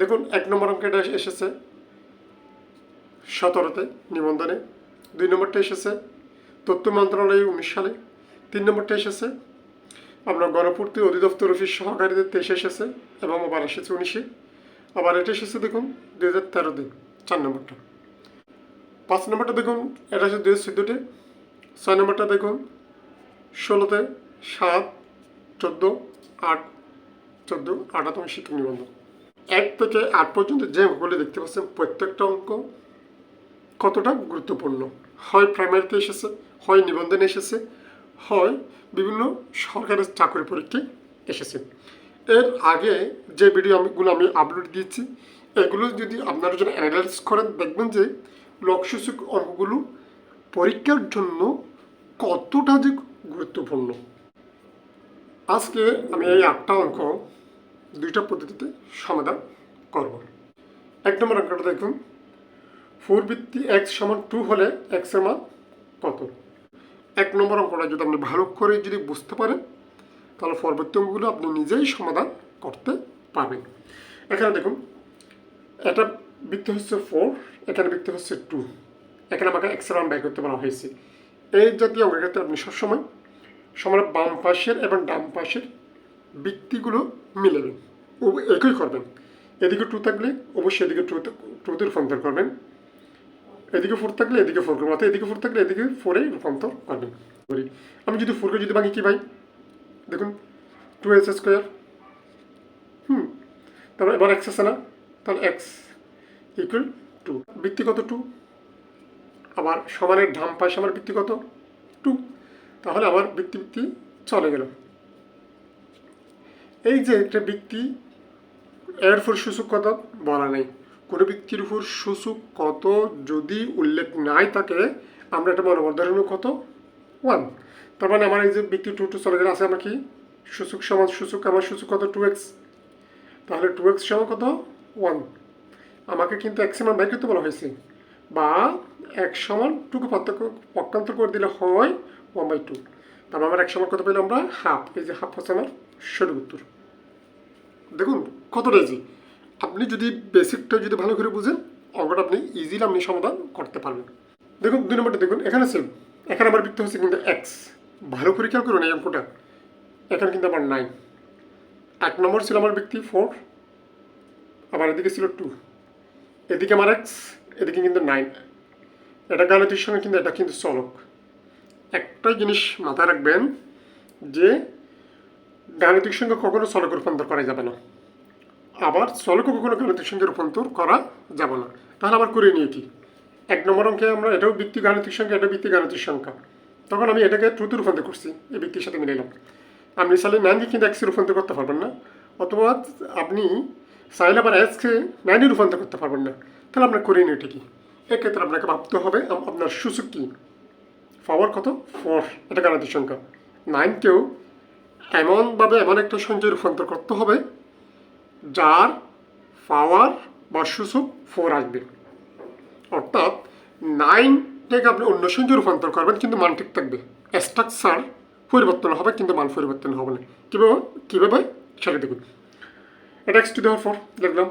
দেখুন, এক নম্বর অঙ্কটা এসেছে সতেরোতে নিবন্ধনে, দুই নম্বরটা এসেছে তথ্য মন্ত্রণালয়ে উনিশ সালে, তিন নম্বরটা এসেছে আপনার গণপূর্তি অধিদপ্তর অফিস সহকারীদের তেইশে এসেছে এবং আবার এসেছে উনিশে। আবার এটা এসেছে দেখুন, দুই হাজার তেরোতে চার নম্বরটা। পাঁচ নম্বরটা দেখুন, এটা এসেছে দুই হাজার চোদ্দোতে। ছয় নম্বরটা দেখুন, ষোলোতে সাত, চোদ্দ, আট, চোদ্দ আটাতম শিক্ষক নিবন্ধন। এক থেকে আট পর্যন্ত যে অঙ্কগুলি দেখতে পাচ্ছেন, প্রত্যেকটা অঙ্ক কতটা গুরুত্বপূর্ণ? হয় প্রাইমারিতে এসেছে, হয় নিবন্ধনে এসেছে, হয় বিভিন্ন সরকারি চাকরি পরীক্ষায় এসেছে। এর আগে যে ভিডিও আমিগুলো আমি আপলোড দিয়েছি, এগুলো যদি আপনারা যদি অ্যানালাইসিস করেন, দেখবেন যে লক্ষ্যসূচক অঙ্কগুলো পরীক্ষার জন্য কতটা যে গুরুত্বপূর্ণ। আজকে আমি এই আটটা অঙ্ক দুইটা পদ্ধতিতে সমাধান করব। এক নম্বর অঙ্কটা দেখুন। ফোর ভিত্তি এক্স সমান টু হলে এক্সের মান কত? এক নম্বর অঙ্কটা যদি আপনি ভালো করে যদি বুঝতে পারেন, তাহলে পরবর্তী অঙ্কগুলো আপনি নিজেই সমাধান করতে পারবেন। এখানে দেখুন এটা বৃত্তি হচ্ছে ফোর এখানে বৃত্তি হচ্ছে টু এখানে আমাকে এক্সের মান ব্যয় করতে বলা হয়েছে। এই জাতীয় অঙ্কের ক্ষেত্রে আপনি সবসময় সমান বাম পাশের এবং ডান পাশের বৃত্তিগুলো মিলাবেন ও একই করবেন। এদিকে টু থাকলে অবশ্যই এদিকে টু টুতে রূপান্তর করবেন। এদিকে ফোর থাকলে এদিকে ফোর করবেন। অর্থাৎ এদিকে ফোর থাকলে এদিকে ফোরে রূপান্তর করবেন করি আমি যদি ফোরকে যদি ভাঙি কি ভাই? দেখুন টু এস স্কোয়ার হুম তারপর এবার এক্স আছে না? তাহলে এক্স ইকুয়াল টু বৃত্তিগত টু আবার সমানের ডাম পাশে আমার বৃত্তিগত টু তাহলে আমার বৃত্তি বৃত্তি চলে গেল। এই যে একটা ব্যক্তি, এর উপর সূচক কত? বলা নেই। কোনো ব্যক্তির উপর সূচক কত যদি উল্লেখ নাই থাকে, আমরা এটা মনে ধরুন কত? ওয়ান। তার মানে আমার এই যে ব্যক্তি টু টু চলে গেলে আছে, আমার কি? সূচক সমান সূচক, আমার সূচক কত? টু এক্স তাহলে টু এক্স সমান কত? ওয়ান। আমাকে কিন্তু এক্স সমান করতে বলা হয়েছে। বা এক সমান টুকু পার্থক্য পক্ষান্তর করে দিলে হয় ওয়ান বাই টু তারপর আমার এক সমান কত পেলাম আমরা? হাফ এই যে হাফ হচ্ছে আমার সঠিক উত্তর। দেখুন কতটা ইজি আপনি যদি বেসিকটা যদি ভালো করে বুঝেন, অঙ্কটা আপনি ইজিলি আপনি সমাধান করতে পারবেন। দেখুন, দুই নম্বরটা দেখুন, এখানে সেম এখানে আমার বৃত্ত হচ্ছে কিন্তু এক্স ভালো করে খেয়াল করুন এই অঙ্কটা। এখানে কিন্তু আমার নাইন এক নম্বর ছিল আমার ব্যক্তি ফোর আবার এদিকে ছিল টু এদিকে আমার এক্স এদিকে কিন্তু নাইন এটা গাণিতিক সঙ্গে কিন্তু এটা কিন্তু চলক। একটাই জিনিস মাথায় রাখবেন যে গাণিতিক সঙ্গে কখনো চলক রূপান্তর করা যাবে না। আবার চলকও কখনো গাণিতিক সঙ্গে রূপান্তর করা যাবে না। তাহলে আবার করে নিয়ে কি? এক নম্বর অঙ্কে আমরা এটাও বৃত্তি গাণিতিক সংখ্যা এটা বৃত্তি গাণিতিক সংখ্যা। তখন আমি এটাকে ট্রুতে রূপান্তর করছি, এই বৃত্তির সাথে মিলাইলাম। আপনি চাইলে নাইনকে কিন্তু এক্সে রূপান্তর করতে পারবেন না, অথবা আপনি চাইলে আবার এক্সকে নাইনে রূপান্তর করতে পারবেন না। তাহলে আপনার করে নিয়ে এটা কি? এক্ষেত্রে আপনাকে ভাবতে হবে আপনার সূচক কী? পাওয়ার কত? ফোর এটা গাণিতিক সংখ্যা। নাইনকেও এমনভাবে এমন একটা সংখ্যায় রূপান্তর করতে হবে যার পাওয়ার বা সূচক ফোর আসবে। অর্থাৎ নাইন থেকে আপনি অন্য সংখ্যায় রূপান্তর করবেন কিন্তু মান ঠিক থাকবে। স্ট্রাকচার পরিবর্তন হবে কিন্তু মান পরিবর্তন হবে না। কীভাবে? কীভাবে? সেটা দেখুন। এটা এক্স টু দেওয়ার ফোর দেখলাম।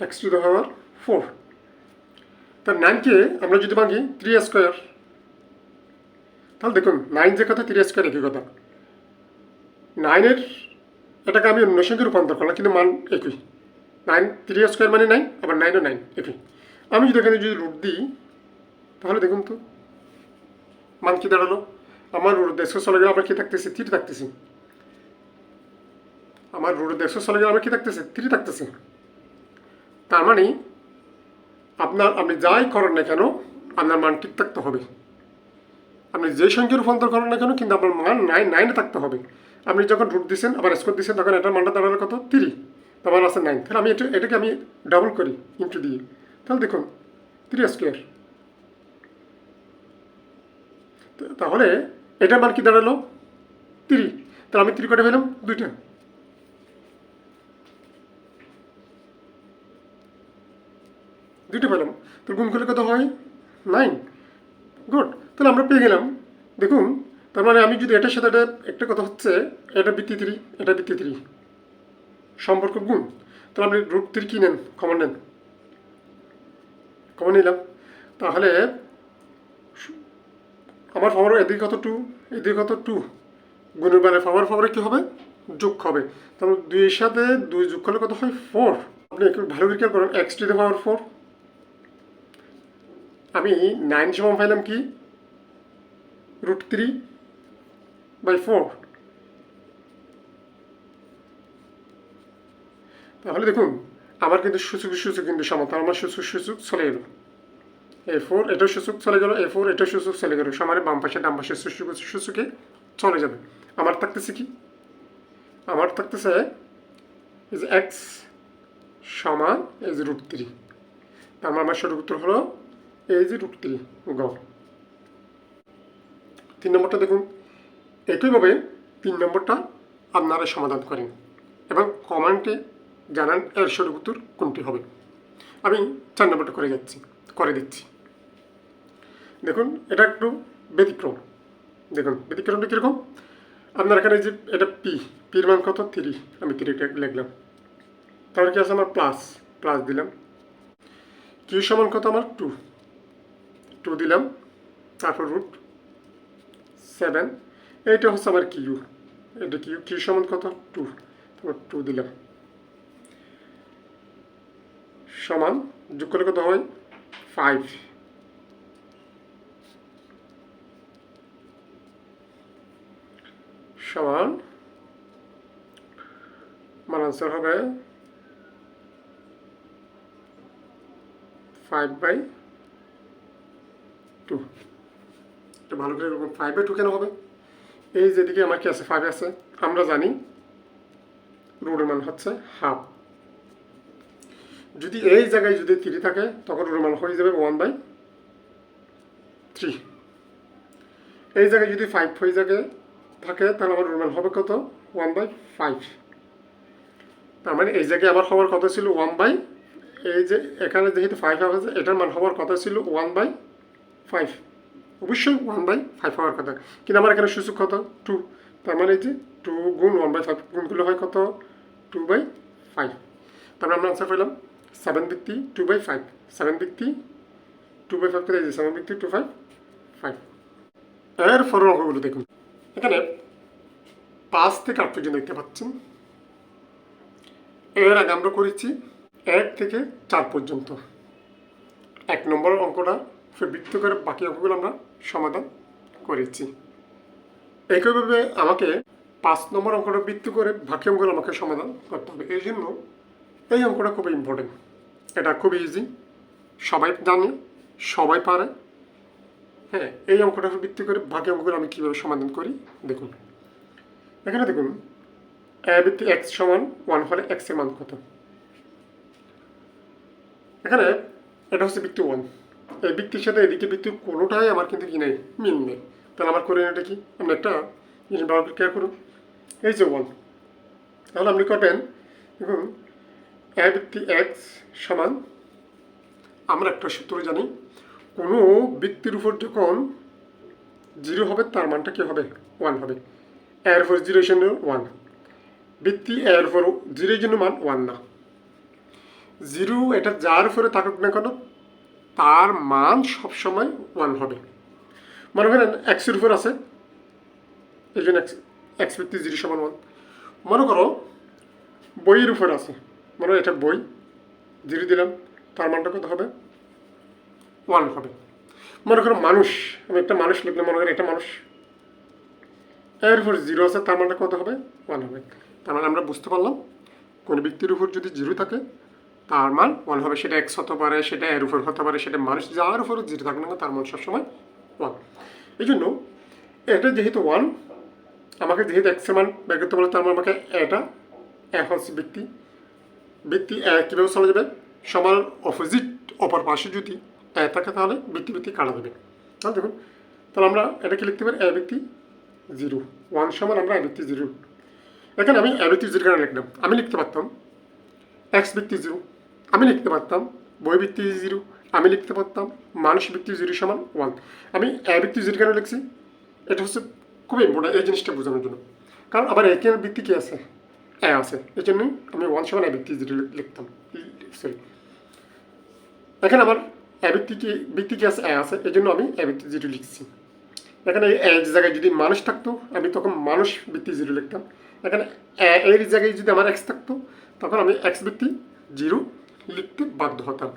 এক্স টু দেওয়ার ফোর তার নাইনকে আমরা যদি ভাঙি থ্রি স্কোয়ার তাহলে দেখুন নাইন যে কথা থ্রি স্কোয়ার একই কথা। নাইনের এটাকে আমি অন্য সঙ্গে রূপান্তর করলাম, কিন্তু মান একই। নাইন থ্রি স্কোয়ার মানে নাইন, আবার নাইনও নাইন একই। আমি যদি এখানে যদি রুট দিই, তাহলে দেখুন তো, মান কী দাঁড়াল? আমার রুট দেড়শো চলে গেলে আমার কী থাকতেছে? থ্রি থাকতেছি। আমার রুট দেড়শো চলে গেলে আমার কী থাকতেছে? থ্রি থাকতেছে। তার মানে আপনার, আপনি যাই করেন না কেন, আপনার মান ঠিক থাকতে হবে। আপনি যে সংখ্যায় রূপান্তর করেন না কেন, কিন্তু আপনার মান নাইন নাইনে থাকতে হবে। আপনি যখন রুট দিচ্ছেন আবার স্কোর দিচ্ছেন তখন এটার মানটা দাঁড়াল কত? থ্রি তারপর আছে নাইন তাহলে আমি এটা, এটাকে আমি ডাবল করি ইন্টু দিয়ে। তাহলে দেখুন থ্রি স্কোয়ার তাহলে এটার মান কি দাঁড়াল? থ্রি তাহলে আমি থ্রি কটে পেলাম দুইটা। দুইটা পেলাম। তো গুণ করলে কত হয়? Nine good. তাহলে আমরা পেয়ে গেলাম, দেখুন তার মানে আমি যদি এটার সাথে এটা, একটা কথা হচ্ছে, এটা বৃত্তি থ্রি, এটা বৃত্তি থ্রি। সম্পর্ক গুণ। তাহলে আপনি রুট থ্রি কী নেন? কমন নেন। কমন নিলাম। তাহলে, আমার পাওয়ার এদিকে কত টু এদিকে কত টু গুণের মানে পাওয়ার পাওয়ারে কী হবে? যোগ হবে। তাহলে দুইয়ের সাথে দুই যোগ করলে কত হয়? ফোর আপনি একটু ভালো করে করেন। X to the power four আমি নাইন সমান পাইলাম কি? রুট থ্রি বাই ফোর তাহলে দেখুন, আমার কিন্তু সূচক সূচক কিন্তু সমান, তার আমার সূচক সূচক চলে গেল। এ ফোর এটাও সূচক চলে গেল এ ফোর এটাও সূচক চলে গেল। সমানে বাম পাশে ডাম পাশে সূচক, সূচকে চলে যাবে। আমার থাকতেছে কি? আমার থাকতেছে ইজ এক্স সমান যে রুট থ্রি তার মানে আমার সঠিক উত্তর হলো এই যে রুট থ্রি গ তিন নম্বরটা দেখুন। একইভাবে তিন নম্বরটা আপনারা সমাধান করেন এবং কমেন্টে জানান এর সঠিক উত্তর কোনটি হবে। আমি চার নম্বরটা করে যাচ্ছি, করে দিচ্ছি। দেখুন, এটা একটু ব্যতিক্রম। দেখুন, ব্যতিক্রমটা কীরকম? আপনার এখানে যে এটা পি পির মান কত? থ্রি আমি থ্রিটা লিখলাম। তারপরে কি আছে? আমার প্লাস প্লাস দিলাম। কিউ সমান কত? আমার টু টু দিলাম। তারপর রুট সেভেন এইটা হচ্ছে আমার কিউ এটা কিউ কিউ সমান কত? টু টু দিলাম। সমান যোগ করলে কত হয়? ফাইভ সমান আমার আনসার হবে ফাইভ বাই টু একটু ভালো করে ফাইভ বাই টু কেন হবে? এই যেদিকে আমার কি আছে? ফাইভ আছে। আমরা জানি রুটের মান হচ্ছে হাফ যদি এই জায়গায় যদি থ্রি থাকে, তখন রুটের মান হয়ে যাবে ওয়ান বাই থ্রি এই জায়গায় যদি ফাইভ হয়ে যাবে, থাকে, তাহলে আমার রুটের মান হবে কত? ওয়ান বাই ফাইভ তার মানে এই জায়গায় আমার হওয়ার কথা ছিল ওয়ান বাই এই যে এখানে যেহেতু ফাইভ হাফ আছে, এটার মান হওয়ার কথা ছিল ওয়ান বাই ফাইভ অবশ্যই ওয়ান বাই ফাইভ হওয়ার কথা। কিন্তু আমার এখানে সূচক কত? টু তার মানে যে টু গুণ ওয়ান বাই ফাইভ গুণগুলো হয় কত? টু বাই ফাইভ তারপরে আমরা আনসার পেলাম সেভেন ভিত্তি টু বাই ফাইভ সেভেন ভিত্তি টু বাই ফাইভ করে সেভেন ভিত্তি টু ফাইভ ফাইভ এর ফরের অঙ্কগুলো দেখুন। এখানে পাঁচ থেকে আট পর্যন্ত দেখতে পাচ্ছেন। এর আগে আমরা করেছি এক থেকে চার পর্যন্ত। এক নম্বর অঙ্কটা বৃত্ত করে বাকি অঙ্কগুলো আমরা সমাধান করেছি। একইভাবে আমাকে পাঁচ নম্বর অঙ্কটা বৃত্ত করে বাকি অঙ্কগুলো আমাকে সমাধান করতে হবে। এই জন্য এই অঙ্কটা খুবই ইম্পর্টেন্ট এটা খুব ইজি সবাই জানে, সবাই পারে। হ্যাঁ এই অঙ্কটা ভিত্তি করে বাকি অঙ্কগুলো আমি কীভাবে সমাধান করি দেখুন। এখানে দেখুন এ এক্স সমান ওয়ান হলে এক্সের মান কত? এখানে এটা হচ্ছে বৃত্তি ওয়ান এই বৃত্তির সাথে এদিকে বৃত্তির কোনোটাই আমার কিন্তু কি নেই, মিল নেই। তাহলে আমার করে এটা কি? আপনি একটা জিনিস ভালো করে করুন। এই যে ওয়ান তাহলে আপনি কটেন দেখুন এ বৃত্তি এক্স সমান, আমরা একটা সূত্র জানি, কোনো বৃত্তির উপর যখন জিরো হবে, তার মানটা কী হবে? ওয়ান হবে। এর ফোর জিরো জন্য ওয়ান বৃত্তি এর ফোর জিরোর জন্য মান ওয়ান না। জিরো এটা যার উপরে থাকুক না কেন তার মান সবসময় ওয়ান হবে। মনে করেন এক্সের উপর আছে, এই জন্য এক্স বৃত্তি জিরো সমান ওয়ান মনে করো বইয়ের উপর আছে, মনে এটা বই, জিরো দিলাম, তার মানটা কত হবে? ওয়ান হবে। মনে করো মানুষ, আমি একটা মানুষ লিখলাম মনে করি এটা মানুষ। এর উপর জিরো আছে, তার মানটা কত হবে? ওয়ান হবে। তার মানে আমরা বুঝতে পারলাম, কোনো ব্যক্তির উপর যদি জিরো থাকে তার মান ওয়ান হবে, সেটা এক্স হতে পারে, সেটা এর উপর হতে পারে, সেটা মানুষ যার উপর জিরো থাকবে না তার মান সবসময় ওয়ান এই জন্য এটা যেহেতু ওয়ান আমাকে যেহেতু এক্সের মান বের করতে বলে, তার মানে আমাকে এটা এক হচ্ছে ব্যক্তি ব্যক্তি কীভাবে চলে যাবে? সমান অপোজিট অপর পাশে যদি এ থাকে, তাহলে বৃত্তি বৃত্তি কাটা দেবে। তাহলে দেখুন, তাহলে আমরা এটা কি লিখতে পারি? এ ব্যক্তি জিরো ওয়ান সমান আমরা এ ব্যক্তি জিরো এখানে আমি এ ব্যক্তি জিরো কেন লিখলাম? আমি লিখতে পারতাম এক্স ব্যক্তি জিরো আমি লিখতে পারতাম, বই ব্যক্তি জিরো, আমি লিখতে পারতাম, মানুষ ব্যক্তি জিরো সমান ওয়ান আমি এ ব্যক্তি জিরো কেন লিখছি? এটা হচ্ছে খুবই ইম্পর্টেন্ট এই জিনিসটা বোঝানোর জন্য। কারণ আবার এখানে বৃত্তি কী আছে? এ আছে। এই জন্যই আমি ওয়ান সমান এ ব্যক্তি জিরো লিখতাম। সরি এখানে আমার এ ব্যক্তি কি ব্যক্তি কি আছে? এ আছে। এই জন্য আমি এ ব্যক্তি জিরো লিখছি। এখানে এই জায়গায় যদি মানুষ থাকতো, আমি তখন মানুষ ব্যক্তি জিরো লিখতাম। এখানে এর জায়গায় যদি আমার এক্স থাকতো, তখন আমি এক্স ব্যক্তি জিরো বাধ্য হতাম।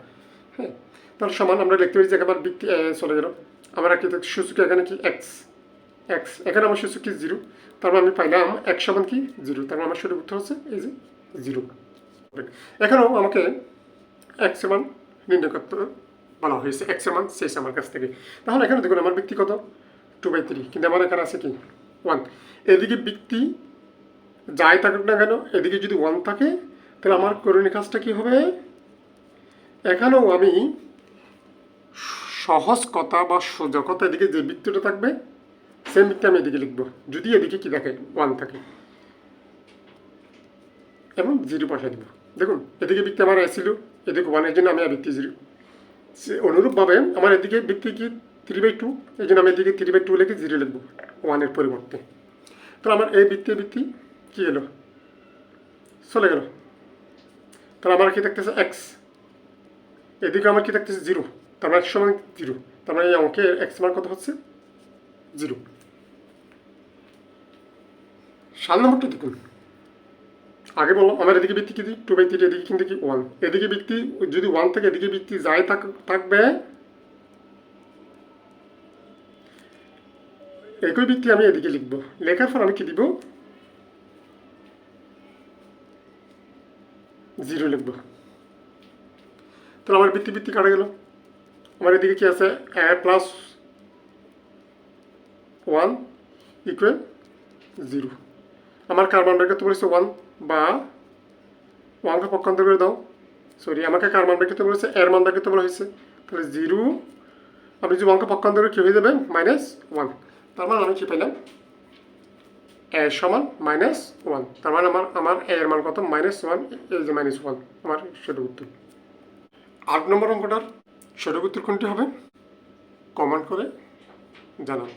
হ্যাঁ তাহলে সমান আমরা লিখতে পারি যে আমার চলে গেল। আমার কি সূচক এখানে কি? এক্স এক্স এখানে আমার সূচক কি? জিরো তারপর আমি পাইলাম এক সমান কি? জিরো তারপর আমার সঠিক উত্তর হচ্ছে এই যে জিরো এখানেও আমাকে এক সমান নির্ণয় করতে বলা হয়েছে। এক সমান শেষ আমার কাছ থেকে। তাহলে এখানে দেখুন আমার ব্যক্তিগত টু বাই থ্রি কিন্তু আমার এখানে আছে কি? ওয়ান এদিকে ব্যক্তি যাই থাকুক না কেন, এদিকে যদি ওয়ান থাকে, তাহলে আমার করণীয় কাজটা কি হবে? এখানেও আমি সহজ কথা বা সোজা কথা এদিকে যে বৃত্তটা থাকবে সেম বৃত্তি আমি এদিকে লিখব। যদি এদিকে কি থাকে ওয়ান থাকে। এবং জিরো পয়সা দিব। দেখুন, এদিকে বৃত্তি আমার এসেছিল এদিকে ওয়ানের জন্য আমি বৃত্তি জিরো সে অনুরূপভাবে আমার এদিকে বৃত্তি কি থ্রি বাই টু এই জন্য আমি এদিকে থ্রি বাই টু লিখে জিরো লিখব ওয়ানের পরিবর্তে। তাহলে আমার এই বৃত্তি বৃত্তি কী এলো? চলে গেল। তাহলে আমার কি থাকতেছে এক্স এদিকে আমার কি থাকতেছে? জিরো। তার মানে সমান জিরো। তার মানে অঙ্কে এক্স মান কত হচ্ছে? জিরো। সাত নম্বরটা দেখুন। আগে বললাম, আমার এদিকে বৃত্তি কি? দিই টু বাই থ্রি এদিকে কিন্তু কি? ওয়ান এদিকে বৃত্তি যদি ওয়ান থাকে, এদিকে বৃত্তি থাক, থাকবে। একই বৃত্তি আমি এদিকে লিখব। লেখার পর আমি কি দিব? জিরো লিখব। তাহলে আমার বৃত্তি বৃত্তি কাটা গেল। আমার এদিকে কি আছে? A plus one equal zero আমার কার্বন ব্র্যাকেট তো বলেছে? ওয়ান বা ওয়ানকে পক্ষান্তর করে দাও। সরি আমাকে কার্বন ব্র্যাকেট বলেছে? এর মান ব্র্যাকেট বলা হয়েছে? তাহলে জিরো আমি যদি ওয়ানকে পক্ষান্তর করে কী হয়ে যাবে? মাইনাস ওয়ান তার মানে আমি কী পাইলাম? এ সমান মাইনাস ওয়ান তার মানে আমার আমার এ এর মান কত? মাইনাস ওয়ান এই যে মাইনাস ওয়ান আমার সঠিক উত্তর। আট নম্বর অঙ্কটার সঠিক উত্তর কোনটি হবে? কমেন্ট করে জানান